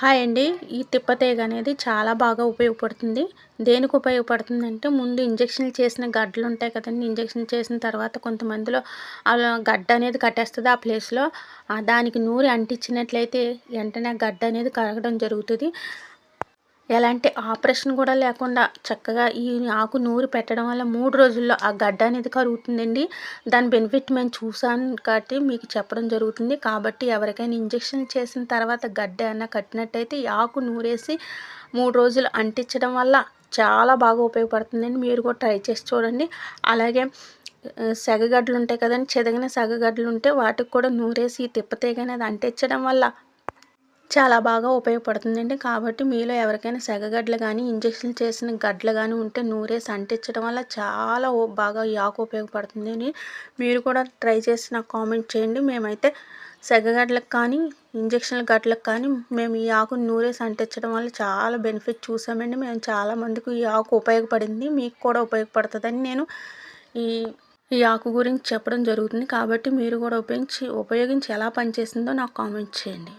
Hi అండి. ఈ తిప్పతేగ అనేది చాలా బాగా ఉపయోగపడుతుంది. దేనికి ఉపయోగపడుతుంది అంటే ముందు ఇంజక్షన్లు చేసిన గడ్డలు ఉంటాయి కదండి. ఇంజక్షన్ చేసిన తర్వాత కొంతమందిలో గడ్డ అనేది కట్టేస్తుంది ఆ ప్లేస్లో. దానికి నూరి అంటించినట్లయితే వెంటనే గడ్డ అనేది కరగడం జరుగుతుంది. ఎలాంటి ఆపరేషన్ కూడా లేకుండా చక్కగా ఈ ఆకు నూరి పెట్టడం వల్ల మూడు రోజుల్లో ఆ గడ్డ అనేది కరుగుతుందండి. దాని బెనిఫిట్ మేము చూసాను కాబట్టి మీకు చెప్పడం జరుగుతుంది. కాబట్టి ఎవరికైనా ఇంజక్షన్ చేసిన తర్వాత గడ్డ అయినా కట్టినట్టయితే ఈ ఆకు నూరేసి మూడు రోజులు అంటించడం వల్ల చాలా బాగా ఉపయోగపడుతుందండి. మీరు కూడా ట్రై చేసి చూడండి. అలాగే సెగగడ్డలు ఉంటాయి కదండి. చెదగిన సెగగడ్డలు ఉంటే వాటికి కూడా నూరేసి తిప్పతీగ అది అంటించడం వల్ల చాలా బాగా ఉపయోగపడుతుందండి కాబట్టి మీలో ఎవరికైనా సెగగడ్డలు కానీ ఇంజక్షన్ చేసిన గడ్డలు కానీ ఉంటే నూరేసి అంటించడం వల్ల చాలా బాగా ఈ ఆకు ఉపయోగపడుతుందని మీరు కూడా ట్రై చేసి నాకు కామెంట్ చేయండి. మేమైతే సెగగడ్డలకు కానీ ఇంజక్షన్ల గడ్డలకు కానీ మేము ఈ ఆకును నూరేసి అంటించడం వల్ల చాలా బెనిఫిట్ చూసామండి. మేము చాలామందికి ఈ ఆకు ఉపయోగపడింది. మీకు కూడా ఉపయోగపడుతుందని నేను ఈ ఈ ఆకు గురించి చెప్పడం జరుగుతుంది. కాబట్టి మీరు కూడా ఉపయోగించి ఉపయోగించి ఎలా పనిచేసిందో నాకు కామెంట్ చేయండి.